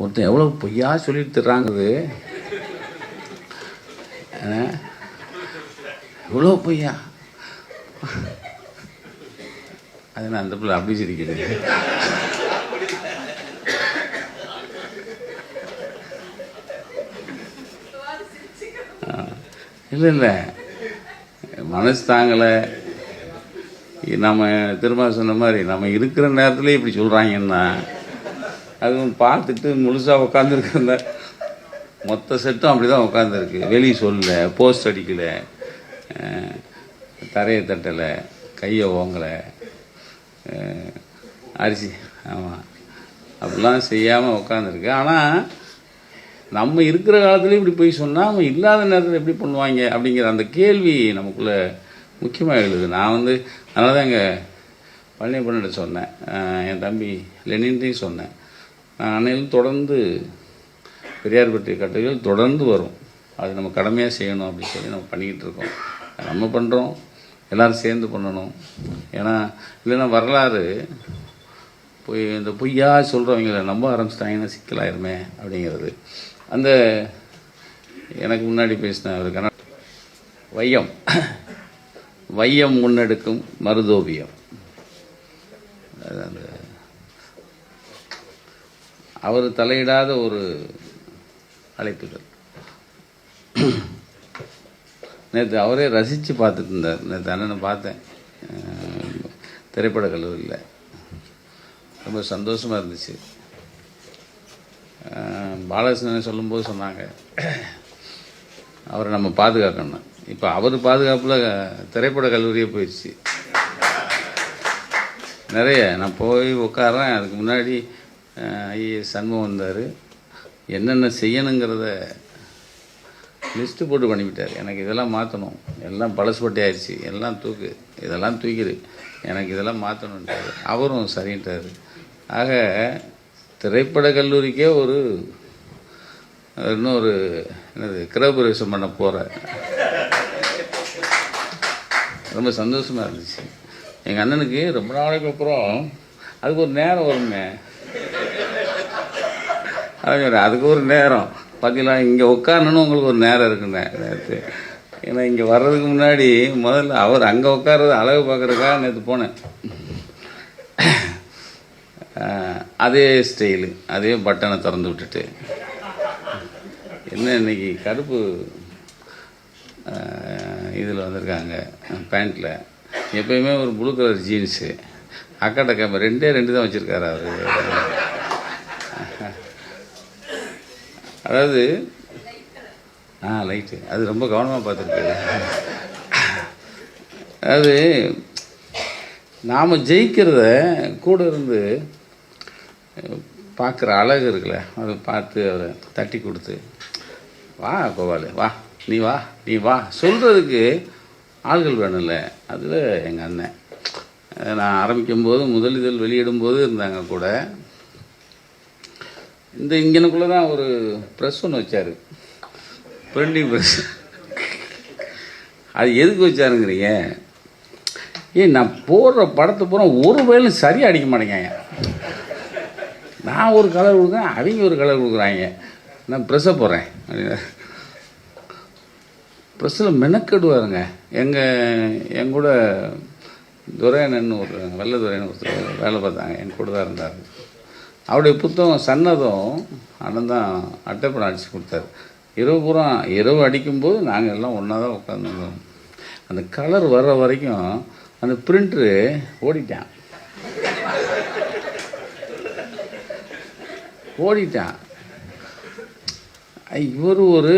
ஒருத்தன் எவ்வளோ பொய்யா சொல்லிட்டு தர்றாங்கிறது இவ்வளோ பொய்யா? அது நான் அந்த பிள்ளை அப்படி சிரிக்கிறது இல்லை இல்லை. மனசு தாங்கலை. நம்ம திரும்ப சொன்ன மாதிரி நம்ம இருக்கிற நேரத்துல இப்படி சொல்கிறாங்கன்னா அதுவும் பார்த்துட்டு முழுசாக உட்காந்துருக்குற மொத்த செட்டும் அப்படி தான் உட்காந்துருக்கு வெளியே சொல்லல போஸ்ட் அடிக்கலை தரையை தட்டலை கையை ஓங்கலை அரிசி ஆமாம் அப்படிலாம் செய்யாமல் உட்காந்துருக்கு ஆனால் நம்ம இருக்கிற காலத்துலேயும் இப்படி போய் சொன்னால் அவன் இல்லாத நேரத்தில் எப்படி பண்ணுவாங்க அப்படிங்கிற அந்த கேள்வி நமக்குள்ளே முக்கியமாக எழுது. நான் வந்து அதனால தான் எங்கள் பழனி சொன்னேன் என் தம்பி லெனின்ட்டையும் சொன்னேன். நான் அன்னையிலும் தொடர்ந்து பெரியார் பற்றிய கட்டுரைகள் தொடர்ந்து வரும். அது நம்ம கடமையாக செய்யணும் அப்படின்னு சொல்லி நம்ம பண்ணிக்கிட்டு இருக்கோம். நம்ம பண்ணுறோம் எல்லோரும் சேர்ந்து பண்ணணும். ஏன்னா இல்லைன்னா வரலாறு பொய் இந்த பொய்யா சொல்கிறவங்கள நம்ப ஆரம்பிச்சிட்டாங்கன்னா சிக்கலாயிருமே அப்படிங்கிறது. அந்த எனக்கு முன்னாடி பேசின அவருக்கான வையம். வையம் முன்னெடுக்கும் மருதோபியம் அந்த அவர் தலையிடாத ஒரு அழைப்புகள் நேற்று அவரே ரசித்து பார்த்துட்டு இருந்தார். நேற்று அண்ணனை பார்த்தேன். திரைப்பட கல்லூரியில். ரொம்ப சந்தோஷமாக இருந்துச்சு. பாலகிருஷ்ணன் சொல்லும்போது சொன்னாங்க. அவரை நம்ம பாதுகாக்கணும். இப்போ அவர் பாதுகாப்பில் திரைப்பட கல்லூரியே போயிடுச்சு. நிறைய நான் போய் உட்காறேன் அதுக்கு முன்னாடி ஐஏஎஸ் சண்முகம் வந்தார். என்னென்ன செய்யணுங்கிறத லிஸ்ட்டு போட்டு பண்ணிவிட்டார். எனக்கு இதெல்லாம் மாற்றணும் எல்லாம் பழசுபட்டி ஆயிடுச்சு. எல்லாம் தூக்கு. இதெல்லாம் தூக்கிடு. எனக்கு இதெல்லாம் மாற்றணுன்றார் அவரும் சரின்ட்டார். ஆக திரைப்பட கல்லூரிக்கே ஒரு இன்னொரு என்னது கிரகப்பிரவேசம் பண்ண போகிறேன் ரொம்ப சந்தோஷமாக இருந்துச்சு. எங்கள் அண்ணனுக்கு ரொம்ப நாளைக்கு அப்புறம் அதுக்கு ஒரு நேரம் வருங்க அதான் அதுக்கு ஒரு நேரம். பார்த்தீங்களா இங்கே உட்காரணுன்னு உங்களுக்கு ஒரு நேரம் இருக்குண்ணே நேற்று ஏன்னா இங்கே வர்றதுக்கு முன்னாடி முதல்ல அவர் அங்கே உட்கார்றது அழகு பார்க்குறதுக்காக நேற்று போனேன். அதே ஸ்டைலு அதே பட்டனை திறந்து விட்டுட்டு. என்ன இன்னைக்கு கருப்பு இதில் வந்திருக்காங்க பேண்ட்டில் எப்பயுமே ஒரு ப்ளூ கலர் ஜீன்ஸு அக்கா டக்கம் ரெண்டே ரெண்டு தான் வச்சுருக்காரு அவர். அதாவது ஆ லைட்டு அது ரொம்ப கவனமாக பார்த்துருக்கு அதாவது நாம் ஜெயிக்கிறத கூட இருந்து பார்க்குற அழகு இருக்குல்ல அதை பார்த்து அவரை தட்டி கொடுத்து வா கோபால் வா நீ வா நீ வா. சொல்கிறதுக்கு ஆள்கள் வேணும்ல. அதில் எங்கள் அண்ணன். நான் ஆரம்பிக்கும் போது முதலிதழ் வெளியிடும்போது இருந்தாங்க கூட இந்த இங்கனுக்குள்ளே தான் ஒரு ப்ரெஸ் ஒன்று வச்சார். பிரிண்டிங் ப்ரெஸ் அது எதுக்கு வச்சாருங்கிறீங்க? ஏன் நான் போடுற படத்தை பூரா ஒரு வயலும் சரியாக அடிக்க மாட்டேங்க நான் ஒரு கலர் கொடுக்குறேன் அவங்க ஒரு கலர் கொடுக்குறாங்க. நான் ப்ரெஸ்ஸை போடுறேன். அப்படின்னா ப்ரெஸ்ஸில் மெனக்கெடுவாருங்க. எங்கள் என் கூட துரையண்ணன் ஒரு வெள்ள ஒருத்தர் வேலை பார்த்தாங்க. என் கூட தான் இருந்தார். அவருடைய புத்தகம் சன்னதம் அண்ணன் தான் அட்டைப்படம் அடித்து கொடுத்தாரு. இரவு பூரா இரவு அடிக்கும்போது நாங்கள் எல்லாம் ஒன்றா தான் உட்காந்துருந்தோம் அந்த கலர் வர்ற வரைக்கும் அந்த பிரிண்ட்ரு ஓடிட்டான். ஓடிட்டான். இவர் ஒரு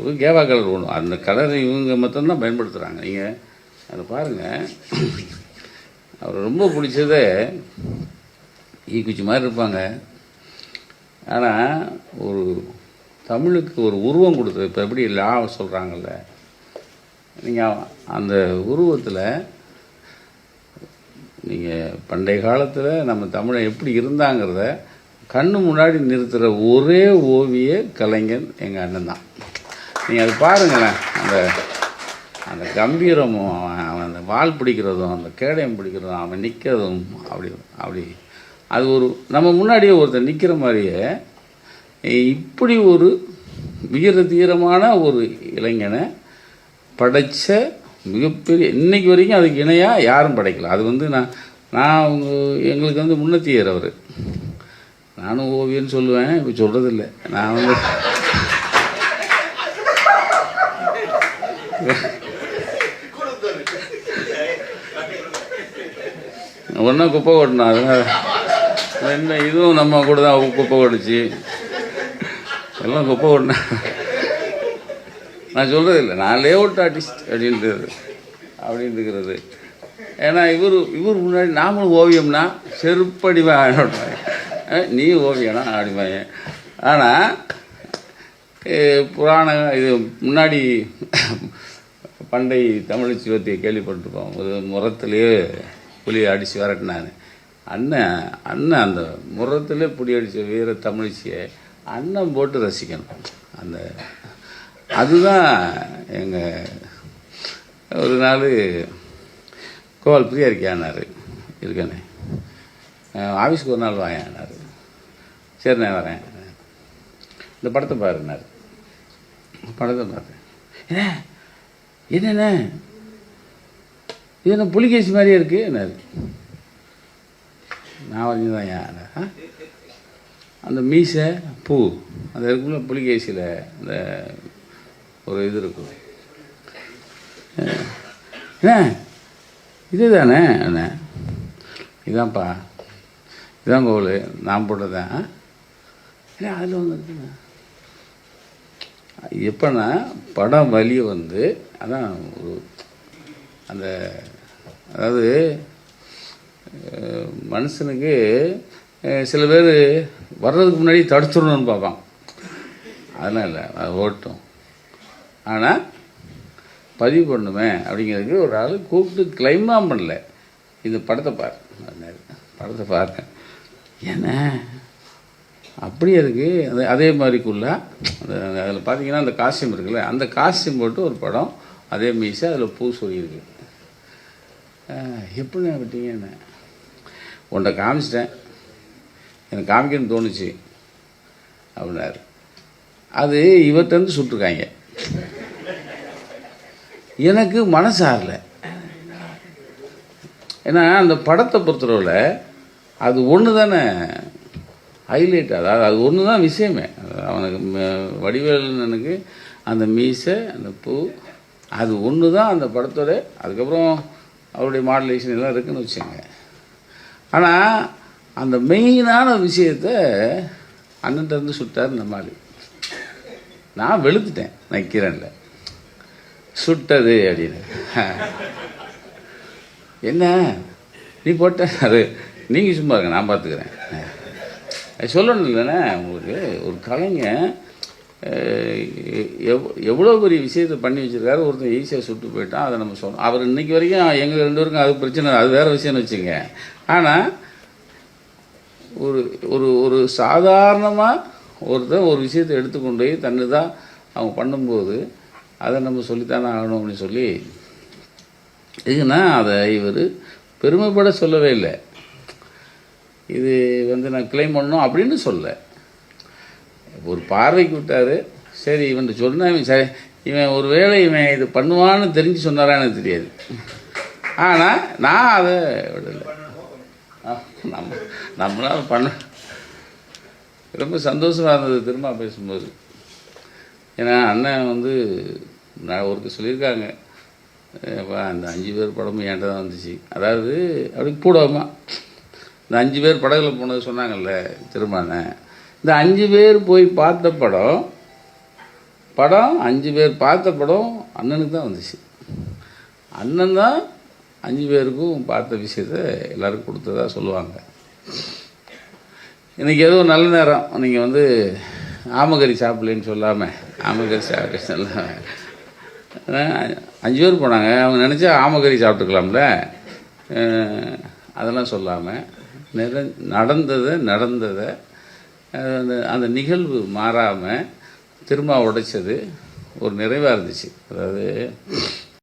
ஒரு கேவா கலர் ஒன்று அந்த கலரை இவங்க மட்டும்தான் பயன்படுத்துகிறாங்க நீங்கள் அதை பாருங்கள் அவர் ரொம்ப பிடிச்சதே ஈக்குச்சி மாதிரி இருப்பாங்க. ஆனால் ஒரு தமிழுக்கு ஒரு உருவம் கொடுத்தது இப்போ எப்படி லா சொல்கிறாங்கல்ல நீங்கள் அந்த உருவத்தில் நீங்கள் பண்டைய காலத்தில் நம்ம தமிழை எப்படி இருந்தாங்கிறத கண்ணு முன்னாடி நிறுத்துகிற ஒரே ஓவிய கலைஞன் எங்கள் அண்ணன் தான். நீங்கள் அது பாருங்களேன். அந்த அந்த கம்பீரமும் அவன் அவன் அந்த வால் பிடிக்கிறதும் அந்த கேடயம் பிடிக்கிறதும் அவன் நிற்கிறதும் அப்படி அப்படி அது ஒரு நம்ம முன்னாடியே ஒருத்தர் நிற்கிற மாதிரியே இப்படி ஒரு வீர தீரமான ஒரு இளைஞனை படைச்ச மிகப்பெரிய இன்றைக்கி வரைக்கும் அதுக்கு இணையாக யாரும் படைக்கல. அது வந்து நான் நான் அவங்க எங்களுக்கு வந்து முன்னத்தியர் அவர். நானும் ஓவியன்னு சொல்லுவேன் இப்போ சொல்கிறதில்ல நான் வந்து ஒன்றா குப்பை ஓட்டணும் அதனால என்ன இதுவும் நம்ம கூட தான் குப்பை கொட்டுச்சு எல்லாம் குப்பை கொட்டினா நான் சொல்கிறது இல்லை நான் லேஅவுட் ஆர்டிஸ்ட் அப்படின்றது அப்படின்னு இருக்கிறது ஏன்னா இவர் இவர் முன்னாடி நாமளும் ஓவியம்னா செருப்படிவா நீ ஓவியனா அப்படிமாங்க ஆனால் புராண இது முன்னாடி பண்டை தமிழ் சிவத்தை கேள்விப்பட்டிருப்போம். ஒரு முரத்துலேயே புலி அடித்து விரட்டினான்னு அண்ணன் அண்ணன் அந்த முரத்தில் பிடி அடித்த வீர தமிழிச்சியை அண்ணன் போட்டு ரசிக்கணும். அந்த அதுதான் எங்கள் ஒரு நாள் கோவால் ஃப்ரீயாக இருக்கியானார் இருக்கேனே. ஆஃபீஸ்க்கு ஒரு நாள் வாங்கினார் சரிண்ணே வரேன். இந்த படத்தை பாருனார் படத்தை பார்த்தேன் என்ன என்னண்ணே? இது என்ன புலிகேசி மாதிரியே இருக்குது என்னாரு? நான் வரைஞ்சதான் ஏன் அந்த மீசை பூ. அந்த இருக்குள்ள புலிகேசியில் அந்த ஒரு இது இருக்கும். என்ன? இது தானே என்ன? இதான்ப்பா. இதான் கோவில் நான் போட்டதான் இல்லை அதில் ஒன்று இருக்குண்ணா. எப்போனா படம் வலி வந்து அதான் ஒரு அந்த அதாவது மனுஷனுக்கு சில பேர் வர்றதுக்கு முன்னாடி தடுத்துடணும்னு பார்ப்பான் அதெல்லாம் இல்லை அது ஓட்டும். ஆனால் பதிவு பண்ணுமே அப்படிங்கிறதுக்கு ஒரு ஆள் கூப்பிட்டு கிளைமாக பண்ணல. இந்த படத்தை பாரு. படத்தை பாருங்க. என்ன? அப்படியே இருக்குது அது அதே மாதிரிக்குள்ள அந்த அதில் பார்த்தீங்கன்னா அந்த காஸ்டியூம் இருக்குல்ல அந்த காஸ்டியூம் போட்டு ஒரு படம் அதே மீசை அதில் பூ சொல்லியிருக்கு எப்படி விட்டீங்க என்ன? உன்னை காமிச்சிட்டேன். எனக்கு காமிக்கணும்னு தோணுச்சு. அப்படின்னாரு. அது இவர்கிட்டருந்து சுட்டுருக்காங்க. எனக்கு மனசு ஏன்னா அந்த படத்தை பொறுத்தளவில் அது ஒன்று தானே ஹைலைட் அதாவது அது ஒன்று தான் விஷயமே. அவனுக்கு வடிவேலனுக்கு அந்த மீசை அந்த பூ அது ஒன்று தான் அந்த படத்தோட அதுக்கப்புறம் அவருடைய மாடுலேஷன் எல்லாம் இருக்குன்னு வச்சுங்க ஆனால் அந்த மெயினான விஷயத்த அண்ணன்ட்ட இருந்து சுட்டார் இந்த மாதிரி. நான் வெளுத்துட்டேன் நக்கிறேன்ல. சுட்டது அப்படின்னு. என்ன? நீ போட்ட அது நீங்கள் சும்மா இருங்க நான் பார்த்துக்கிறேன் அது சொல்லணும் இல்லைண்ணே உங்களுக்கு ஒரு கலைஞன் எவ் எவ்வளோ பெரிய விஷயத்தை பண்ணி வச்சுருக்காரு ஒருத்தன் ஈஸியாக சுட்டு போயிட்டான் அதை நம்ம சொல்லணும் அவர் இன்றைக்கி வரைக்கும் எங்கள் ரெண்டு பேருக்கும் அது பிரச்சனை அது வேறு விஷயம்னு வச்சுங்க ஆனால் ஒரு ஒரு ஒரு சாதாரணமாக ஒருத்தர் ஒரு விஷயத்தை எடுத்துக்கொண்டு போய் தன்னு தான் அவங்க பண்ணும்போது அதை நம்ம சொல்லித்தானே ஆகணும் அப்படின்னு சொல்லி இதுன்னா அதை இவர் பெருமைப்பட சொல்லவே இல்லை. இது வந்து நான் கிளைம் பண்ணணும் அப்படின்னு சொல்ல ஒரு பார்வைக்கு விட்டார். சரி இவன் சொன்ன இவன் சரி இவன் ஒரு வேளை இவன் இது பண்ணுவான்னு தெரிஞ்சு சொன்னாரா எனக்கு தெரியாது. ஆனால் நான் அதை விடலை. ஆ, நம்ம நம்மளால பண்ண ரொம்ப சந்தோஷமாக இருந்தது திரும்ப பேசும்போது. ஏன்னா அண்ணன் வந்து நான் ஒருத்தர் சொல்லியிருக்காங்க. ஏப்பா அந்த அஞ்சு பேர் படமும் என்கிட்ட தான் வந்துச்சு. அதாவது அப்படி கூடமா இந்த அஞ்சு பேர் படகுல போனது சொன்னாங்கல்ல திருமான இந்த அஞ்சு பேர் போய் பார்த்த படம் படம் அஞ்சு பேர் பார்த்த படம் அண்ணனுக்கு தான் வந்துச்சு. அண்ணன் தான் அஞ்சு பேருக்கும் பார்த்த விஷயத்த எல்லாருக்கும் கொடுத்ததா சொல்லுவாங்க. இன்றைக்கி ஏதோ நல்ல நேரம். நீங்கள் வந்து ஆமகரி சாப்பிடலன்னு சொல்லாமல் ஆமகரி சாப்பிட்டு சொல்லாமல் அஞ்சு பேர் போனாங்க. அவங்க நினச்சா ஆமகரி சாப்பிட்டுக்கலாம்ல. அதெல்லாம் சொல்லாமல் நிற நடந்ததை நடந்ததை அந்த அந்த நிகழ்வு மாறாமல் திரும்ப உடைச்சது ஒரு நிறைவாக இருந்துச்சு. அதாவது